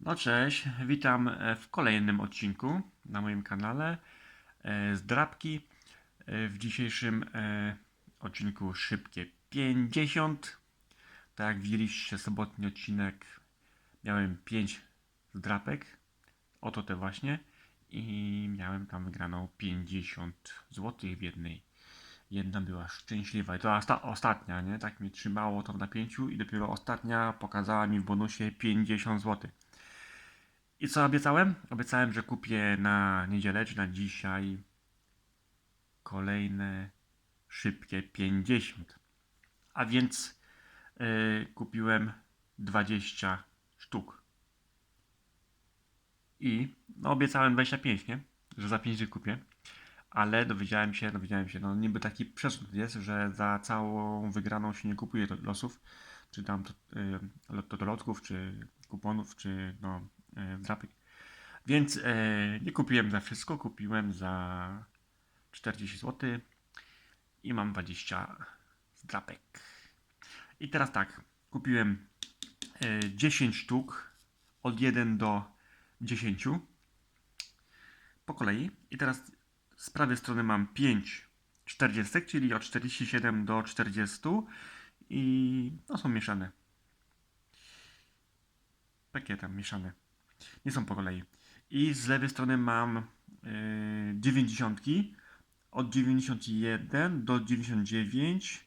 No cześć, witam e, w kolejnym odcinku na moim kanale e, z drapki. E, W dzisiejszym odcinku szybkie 50. Tak jak widzieliście sobotni odcinek, miałem 5 zdrapek, oto te właśnie i miałem tam wygraną 50 zł w jednej. Jedna była szczęśliwa i to osta- ostatnia, nie? Tak mnie trzymało to w napięciu i dopiero ostatnia pokazała mi w bonusie 50 zł. I co obiecałem? Obiecałem, że kupię na niedzielę, czy na dzisiaj kolejne szybkie 50. A więc yy, kupiłem 20 sztuk. I no, obiecałem 25, nie? Że za 5 dych kupię. Ale dowiedziałem się, dowiedziałem się, no niby taki przesąd jest, że za całą wygraną się nie kupuje losów, czy tam yy, to dolotków, czy kuponów, czy no drapek. Więc e, nie kupiłem za wszystko, kupiłem za 40 zł i mam 20 zdrapek. I teraz tak, kupiłem e, 10 sztuk od 1 do 10 po kolei. I teraz z prawej strony mam 5 40, czyli od 47 do 40 i no są mieszane. Pakietem mieszane. Nie są po kolei. I z lewej strony mam yy, 90 od 91 do 99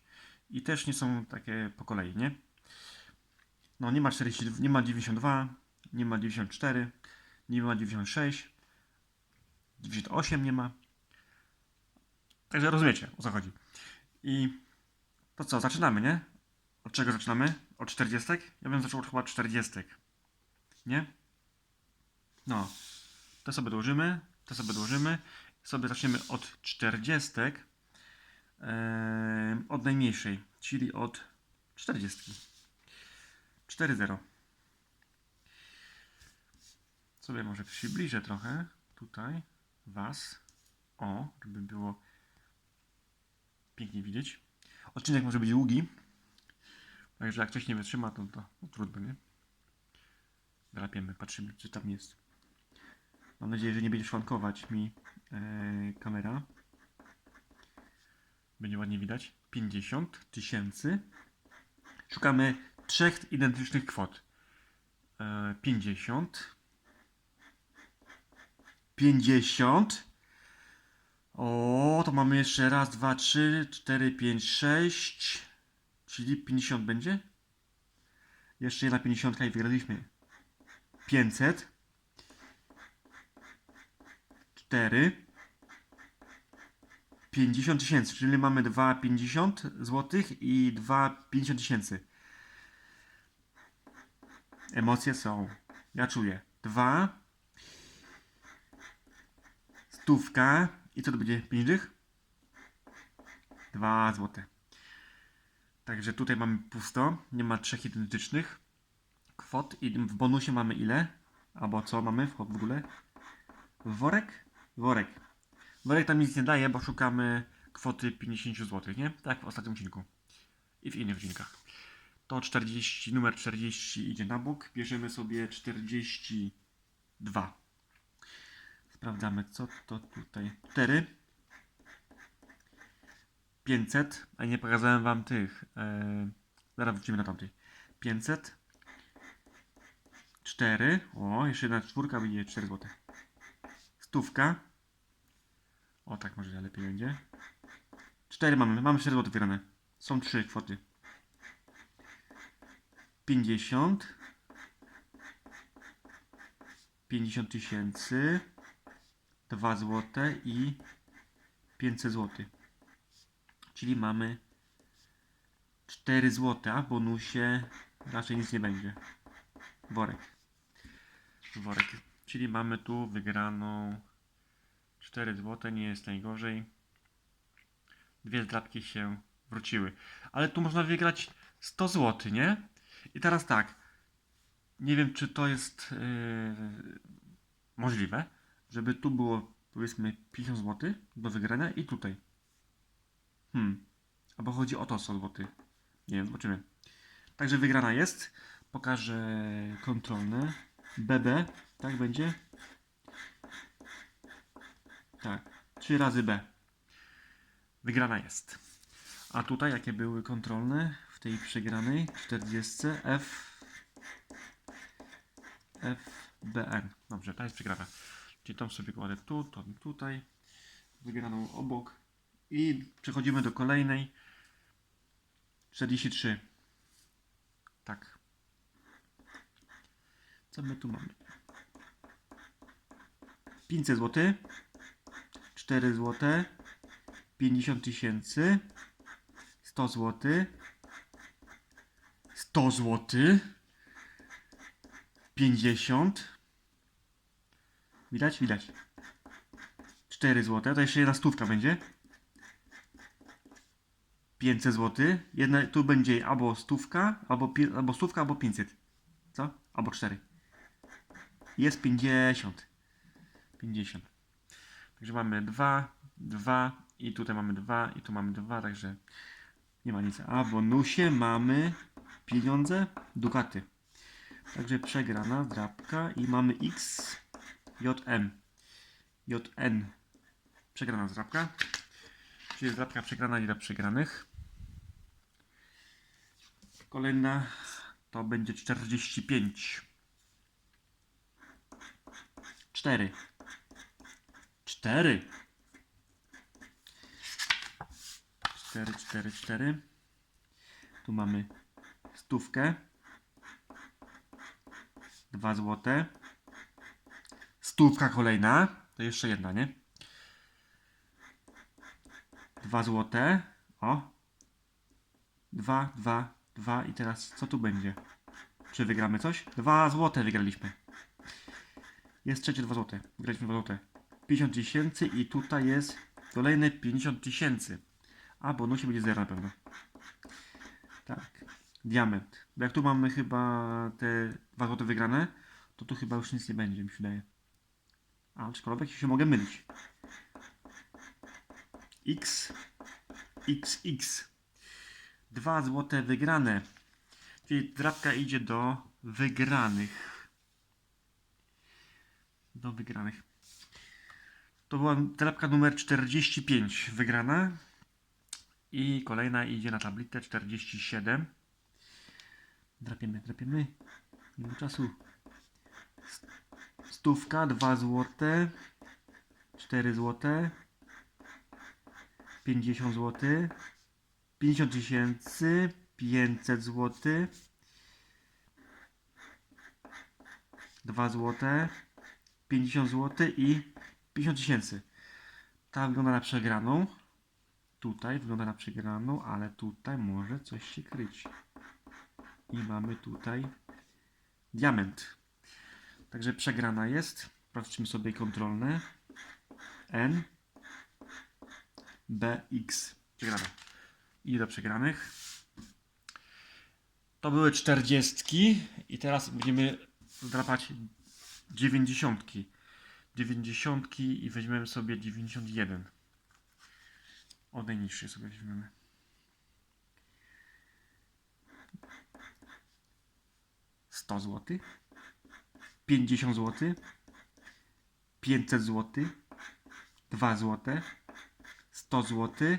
i też nie są takie po kolei, nie? No nie ma 40, nie ma 92, nie ma 94, nie ma 96, 98 nie ma. Także rozumiecie o co chodzi. I to co, zaczynamy, nie? Od czego zaczynamy? Od 40? Ja bym zaczął od chyba 40. Nie? No. To sobie dołożymy, to sobie dołożymy. Sobie zaczniemy od 40. em, od najmniejszej, czyli od 40. 4-0. Sobie może przybliżę trochę tutaj Was. O, żeby było pięknie widzieć. Odcinek może być długi. Także jak ktoś nie wytrzyma, to, to, to trudno, nie? Drapiemy, patrzymy, czy tam jest. Mam nadzieję, że nie będzie szwankować mi e, kamera. Będzie ładnie widać. 50 tysięcy. Szukamy trzech identycznych kwot. E, 50. 50. O, to mamy jeszcze raz, dwa, trzy, cztery, pięć, sześć. Czyli 50 będzie? Jeszcze jedna 50 i wygraliśmy 500 4 50 tysięcy, czyli mamy 2,50 zł i 2,50 tysięcy. Emocje są. Ja czuję. 2 stówka i co to będzie? 5 dych? 2 złote. Także tutaj mamy pusto. Nie ma trzech identycznych kwot i w bonusie mamy ile? Albo co mamy w ogóle? Worek? Worek. Worek tam nic nie daje, bo szukamy kwoty 50 zł, nie? Tak w ostatnim odcinku. I w innych odcinkach. To 40, numer 40 idzie na bok. Bierzemy sobie 42. Sprawdzamy, co to tutaj. 4. 500. A nie pokazałem wam tych. E, zaraz wrócimy na tamtej. 500. 4. O, jeszcze jedna czwórka będzie 4 zł. Stówka. O, tak może lepiej będzie. 4 mamy. Mamy 4 zł wyrane. Są 3 kwoty. 50. 50 tysięcy. 2 zł i 500 zł. Czyli mamy 4 zł, a w bonusie raczej nic nie będzie. Worek. Worek. Czyli mamy tu wygraną 4 zł, nie jest najgorzej. Dwie zdrapki się wróciły. Ale tu można wygrać 100 zł, nie? I teraz tak. Nie wiem, czy to jest yy, możliwe, żeby tu było powiedzmy 50 zł do wygrania i tutaj. Hmm. Albo chodzi o to 100 zł. Nie wiem, zobaczymy. Także wygrana jest. Pokażę kontrolne. BB, tak będzie? Tak, 3 razy B. Wygrana jest. A tutaj jakie były kontrolne w tej przegranej 40 F FBN. Dobrze, ta jest przegrana. Czyli tą sobie kładę tu, tą tutaj. Wygraną obok. I przechodzimy do kolejnej. 43. Tak. Co my tu mamy? 500 zł. 4 zł. 50 tysięcy. 100 zł. 100 zł. 50. Widać? Widać. 4 zł. To jeszcze jedna stówka będzie. 500 zł. Jedna, tu będzie albo stówka, albo, albo stówka, albo 500. Co? Albo 4. Jest 50. 50. Także mamy 2, 2 i tutaj mamy 2 i tu mamy 2, także nie ma nic. A w bonusie mamy pieniądze, dukaty. Także przegrana drapka i mamy X, JM. JN. Przegrana drapka. Czyli drapka przegrana i dla przegranych. Kolejna to będzie 45. 4. 4. 4, 4, 4. Tu mamy stówkę. 2 złote. Stówka kolejna. To jeszcze jedna, nie? 2 złote. O. 2, 2, 2 i teraz co tu będzie? Czy wygramy coś? 2 złote wygraliśmy. Jest trzecie 2 złote. Wygraliśmy 2 złote. 50 tysięcy i tutaj jest kolejne 50 tysięcy. A bonusie będzie 0 na pewno. Tak. Diament. Bo jak tu mamy chyba te 2 złote wygrane, to tu chyba już nic nie będzie, mi się wydaje. A, aczkolwiek się mogę mylić. X, XX. Dwa złote wygrane. Czyli drapka idzie do wygranych. Do wygranych. To była drapka numer 45 wygrana. I kolejna idzie na tablicę 47. Drapiemy, drapiemy. Nie ma czasu. Stówka, 2 złote, 4 złote, 50 zł, 50 tysięcy, 500 zł, 2 złote, 50 zł i 50 tysięcy. Ta wygląda na przegraną. Tutaj wygląda na przegraną, ale tutaj może coś się kryć. I mamy tutaj diament. Także przegrana jest. Sprawdźmy sobie kontrolne. N. B, X. Przegrana. I do przegranych. To były czterdziestki i teraz będziemy zdrapać dziewięćdziesiątki. Dziewięćdziesiątki i weźmiemy sobie 91. Od najniższej sobie weźmiemy. Sto złotych. 50 zł, 500 zł, 2 zł, 100 zł,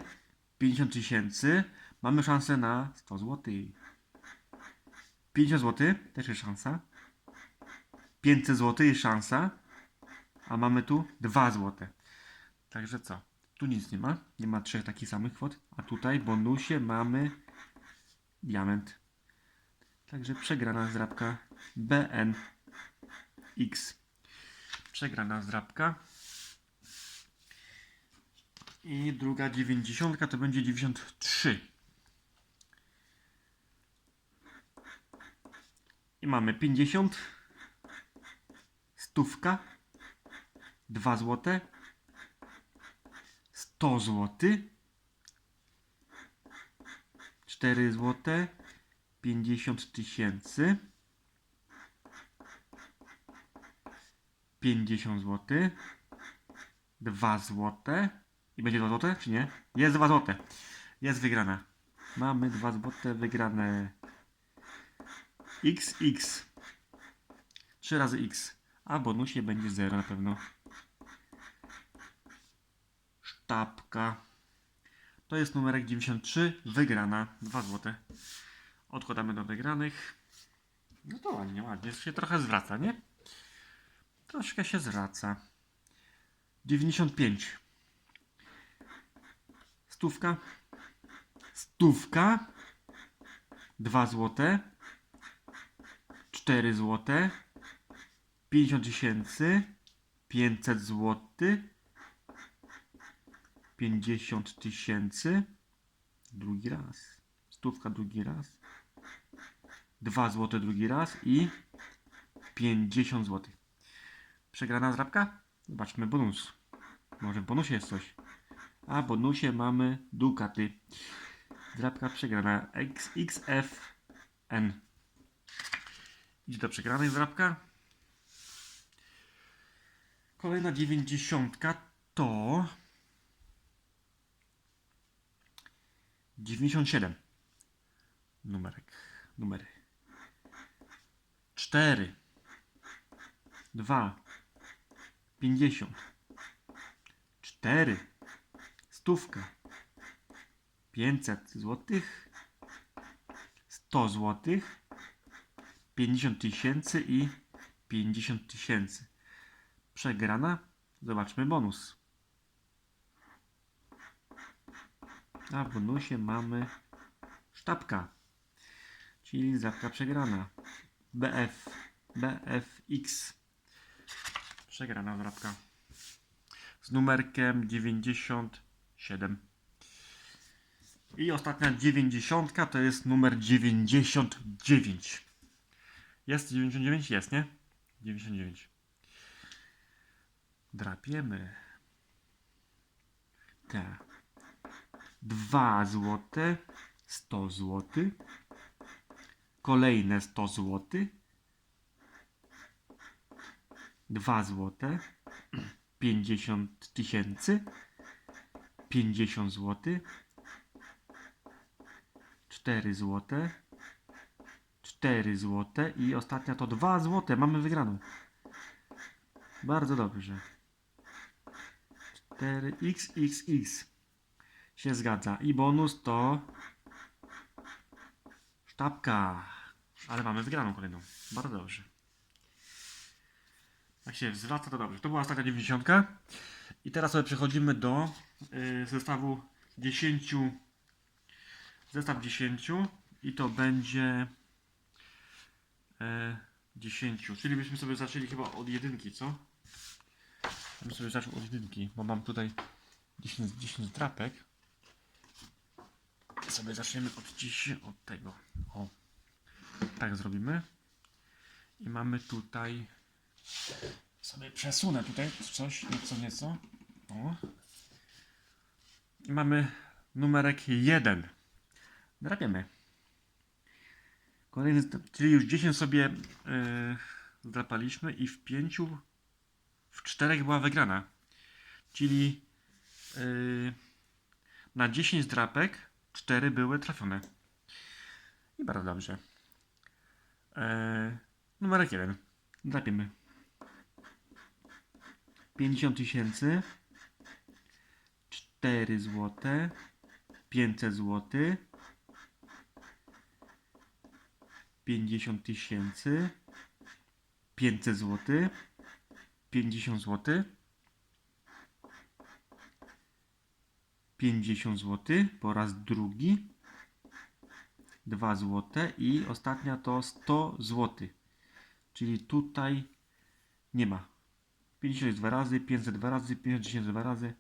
50 tysięcy. Mamy szansę na 100 zł. 50 zł, też jest szansa. 500 zł jest szansa. A mamy tu 2 zł. Także co? Tu nic nie ma. Nie ma trzech takich samych kwot. A tutaj w bonusie mamy diament. Także przegrana zdrabka BN. X. Przegrana zdrabka. I druga dziewięćdziesiątka to będzie 93. I mamy 50. Stówka. 2 złote. 100 złoty. 4 złote. 50 tysięcy. 50 zł. 2 zł. I będzie 2 zł, czy nie? Jest 2 zł. Jest wygrana. Mamy 2 zł wygrane. XX. 3 razy x. A bonusie będzie 0 na pewno. Sztabka. To jest numerek 93. Wygrana. 2 złote. Odkładamy do wygranych. No to ładnie, ładnie. Się trochę zwraca, nie? Troszkę się zwraca. 95. Stówka. Stówka. 2 złote. 4 złote. 50 tysięcy. 500 złotych. 50 tysięcy. Drugi raz. Stówka drugi raz. 2 złote drugi raz i 50 złotych. Przegrana zrabka? Zobaczmy bonus. Może w bonusie jest coś. A w bonusie mamy dukaty. Zrabka przegrana XXFN. Idzie do przegranej zrabka. Kolejna dziewięćdziesiątka to 97. Numerek. Numery. 4 2 50 4 Stówka 500 złotych 100 złotych 50 tysięcy i 50 tysięcy. Przegrana. Zobaczmy bonus. A w bonusie mamy sztabka, czyli zapka przegrana. BF, BFX. Przegrana wrapka. Z numerkiem 97. I ostatnia 90 to jest numer 99. Jest 99? Jest, nie? 99. Drapiemy. Te. 2 złote. 100 zł. Kolejne 100 zł. 2 złote. 50 tysięcy. 50 zł. 4 złote. 4 złote i ostatnia to 2 złote. Mamy wygraną. Bardzo dobrze. 4xxx się zgadza. I bonus to sztabka. Ale mamy wygraną kolejną. Bardzo dobrze. Jak się zwraca, to dobrze. To była ostatnia 90. I teraz sobie przechodzimy do y, zestawu 10. Zestaw 10. I to będzie e, 10. Czyli byśmy sobie zaczęli chyba od jedynki, co? Bym sobie zaczął od jedynki, bo mam tutaj 10, 10 drapek. Sobie zaczniemy od dziś, od tego. O, tak zrobimy. I mamy tutaj. Sobie przesunę tutaj coś, nieco, nieco. O. I mamy numerek 1. Drapiemy. Kolejny, czyli już 10 sobie yy, zdrapaliśmy i w 5, w 4 była wygrana. Czyli yy, na 10 drapek 4 były trafione. I bardzo dobrze. Yy, numerek 1. Drapiemy. 50 tysięcy. 4 złote. 500 złotych. 50 tysięcy, 500 zł, 50 zł, 50 zł po raz drugi, 2 zł i ostatnia to 100 zł. Czyli tutaj nie ma. 50 jest dwa razy, 500 dwa razy, 50 tysięcy dwa razy.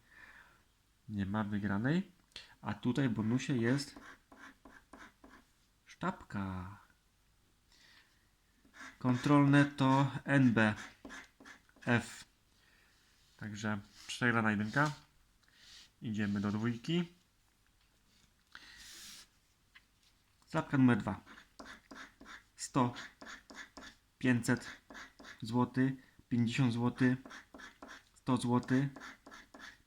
Nie ma wygranej. A tutaj w bonusie jest sztabka. Kontrolne to NB F. Także przegrana jedynka. Idziemy do dwójki. Zapka numer 2. 100, 500 zł, 50 zł, 100 zł,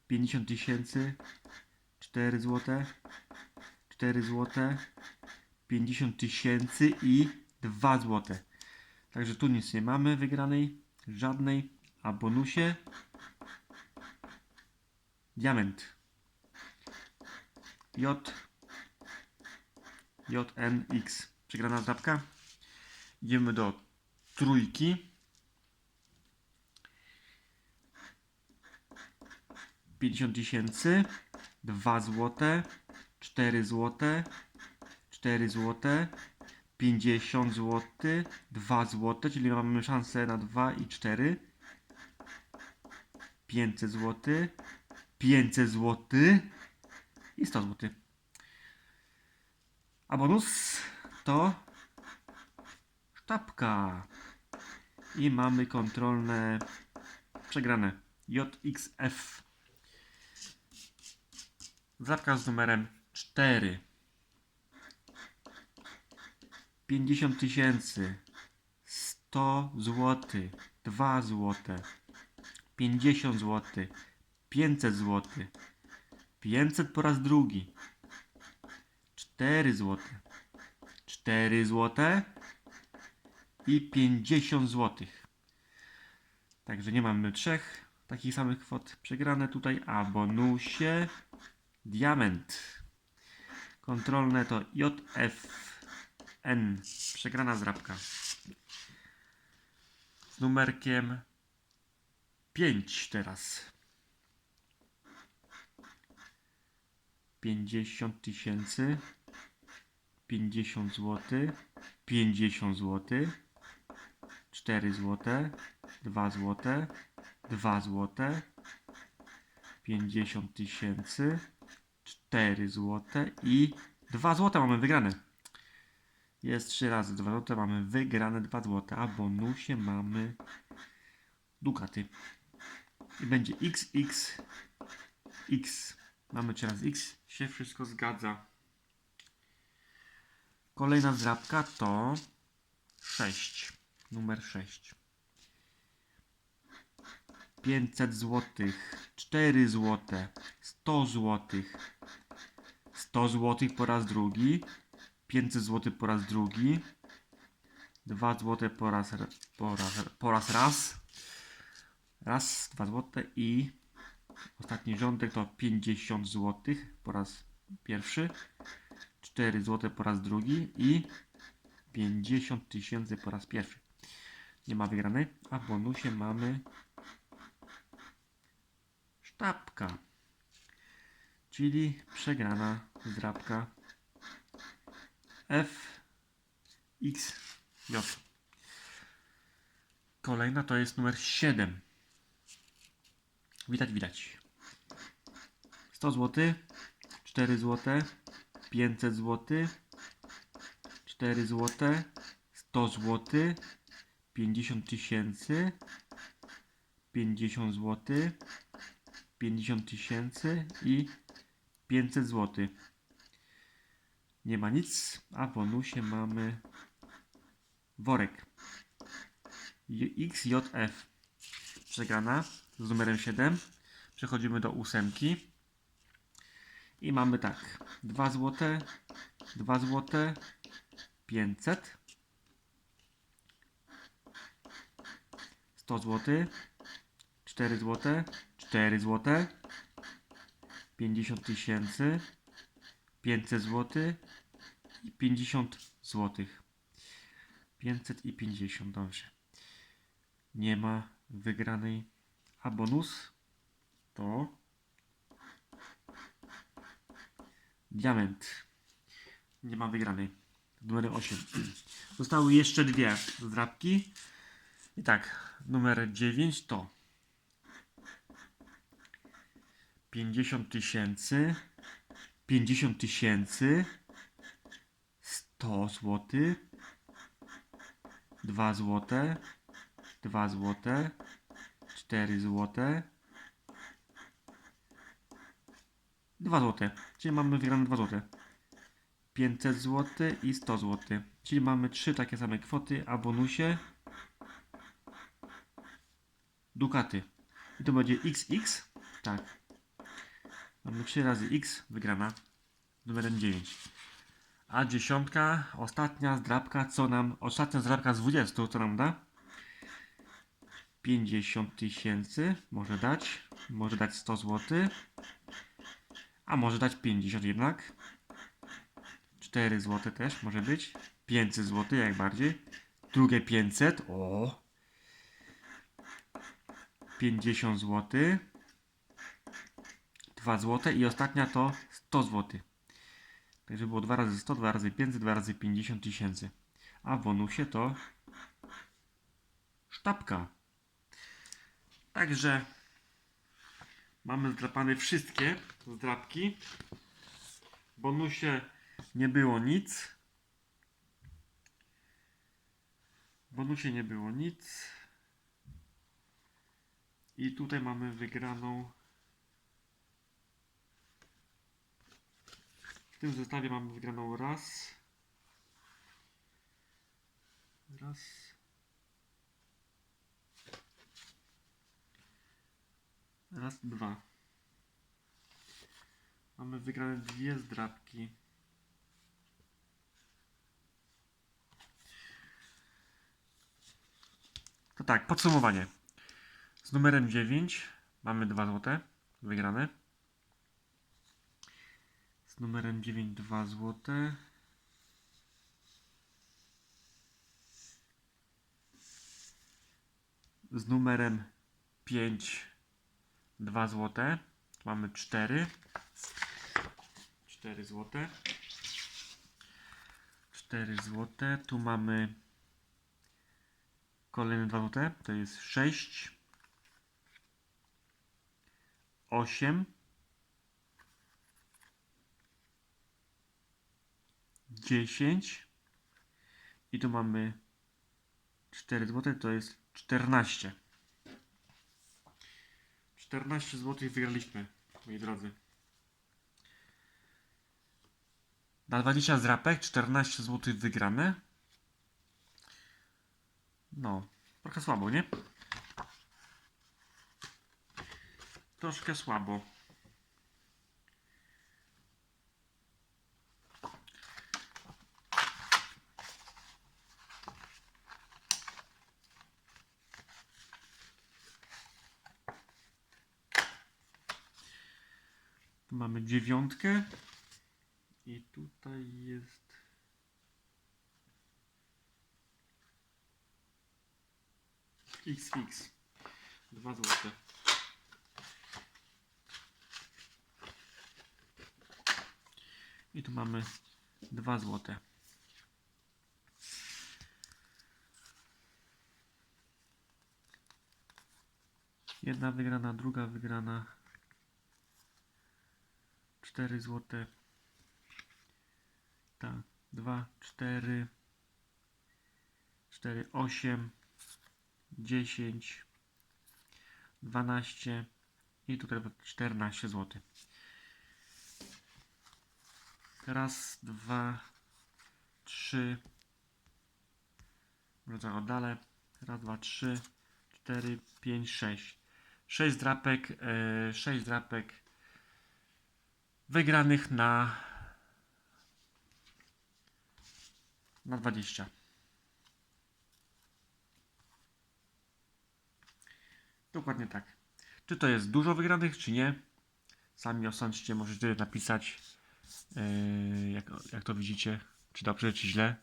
50 tysięcy, 4 zł, 4 zł, 50 tysięcy i 2 zł. Także tu nic nie mamy wygranej, żadnej, a bonusie diament. J JNX. Przegrana zdrabka. Idziemy do trójki. 50 tysięcy, 2 złote, 4 złote, 4 złote, 50 zł, 2 złote, czyli mamy szansę na 2 i 4. 500 zł, 500 zł i 100 zł. A bonus to sztabka. I mamy kontrolne przegrane. JXF. Zapka z numerem 4. 50 tysięcy. 100 zł. 2 zł. 50 zł. 500 zł. 500 po raz drugi. 4 zł. 4 zł. I 50 zł. Także nie mamy trzech takich samych kwot przegrane tutaj, a bonusie diament. Kontrolne to JFN. Przegrana zrabka. Z numerkiem 5 teraz. 50 tysięcy. 50 zł. 50 zł. 4 zł. 2 zł. 2 zł. 50 tysięcy. 4 zł i 2 zł mamy wygrane. Jest 3 razy 2 zł, mamy wygrane 2 zł, a bonusie mamy dukaty. I będzie XX, X. Mamy 3 razy X, się wszystko zgadza. Kolejna zdrabka to 6. Numer 6. 500 zł, 4 zł, 100 zł, 100 zł po raz drugi, 500 zł po raz drugi, 2 zł po raz, po raz, po raz raz, raz, 2 zł i ostatni rządek to 50 zł po raz pierwszy, 4 zł po raz drugi i 50 tysięcy po raz pierwszy. Nie ma wygranej, a w bonusie mamy sztabka, czyli przegrana zdrabka F X J. Kolejna to jest numer 7. Widać, widać. 100 zł, 4 zł, 500 zł, 4 zł, 100 zł, 50 tysięcy, 50 zł, 50 tysięcy i 500 zł. Nie ma nic, a w bonusie mamy worek. XJF. Przegrana z numerem 7. Przechodzimy do ósemki. I mamy tak. 2 zł, 2 zł, 500, 100 zł, 4 zł, 4 zł, 50 tysięcy, 500 zł i 50 zł. 500 i 50, dobrze. Nie ma wygranej, a bonus to diament. Nie ma wygranej. Numer 8. Zostały jeszcze dwie zdrabki. I tak, numer 9 to 50 tysięcy, 50 tysięcy, 100 zł, 2 zł, 2 zł, 4 zł, 2 zł, czyli mamy wygrane 2 zł. 500 zł i 100 zł. Czyli mamy trzy takie same kwoty, a bonusie dukaty. I to będzie XX. Tak. Mamy 3 razy X wygrana numerem 9. A dziesiątka, ostatnia zdrabka, co nam, ostatnia zdrabka z 20, co nam da? 50 tysięcy, może dać, może dać 100 zł, a może dać 50 jednak. 4 zł też może być, 500 zł jak bardziej, drugie 500, o, 50 zł, 2 zł i ostatnia to 100 zł. Także było 2 razy 100, 2 razy 500, 2 razy 50 tysięcy. A w bonusie to sztabka. Także mamy zdrapane wszystkie zdrapki. W bonusie nie było nic. W bonusie nie było nic. I tutaj mamy wygraną. W tym zestawie mamy wygraną raz. Raz. Raz, dwa. Mamy wygrane dwie zdrabki. To tak, podsumowanie. Z numerem 9 mamy 2 złote wygrane. Z numerem 9 2 złote. Z numerem 5 2 złote. Mamy 4. 4 złote. 4 złote. Tu mamy kolejne 2 złote. To jest 6. 8. 10 i tu mamy 4 zł, to jest 14. 14 zł wygraliśmy, moi drodzy. Na 20 zrapek 14 zł wygrane. No, trochę słabo, nie? Troszkę słabo. Mamy dziewiątkę. I tutaj jest. XX. Dwa złote. I tu mamy dwa złote. Jedna wygrana, druga wygrana. 4 złote. Tak, 2, 4, 4, 8, 10, 12 i tutaj 14 zł. Raz, dwa, trzy. Może oddalę. Raz, dwa, trzy, cztery, pięć, sześć. Sześć drapek, e, sześć drapek wygranych na na 20. Dokładnie tak. Czy to jest dużo wygranych, czy nie? Sami osądźcie, możecie napisać, yy, jak, jak to widzicie, czy dobrze, czy źle.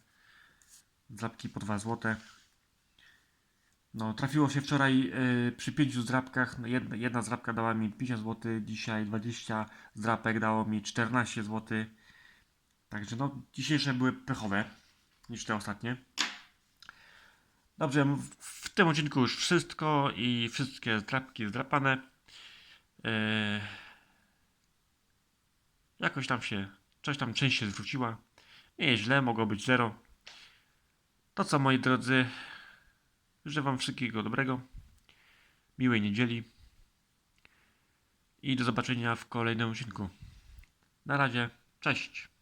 Drapki po 2 złote. No, trafiło się wczoraj yy, przy 5 zdrapkach. no, Jedna, jedna zdrapka dała mi 50 zł, dzisiaj 20 zdrapek dało mi 14 zł. Także no, dzisiejsze były pechowe niż te ostatnie. Dobrze, w- w tym odcinku już wszystko i wszystkie zdrapki zdrapane. Yy, jakoś tam się, coś tam część się zwróciła. Nie jest źle, mogło być zero. To co moi drodzy, życzę wam wszystkiego dobrego, miłej niedzieli i do zobaczenia w kolejnym odcinku. Na razie, cześć.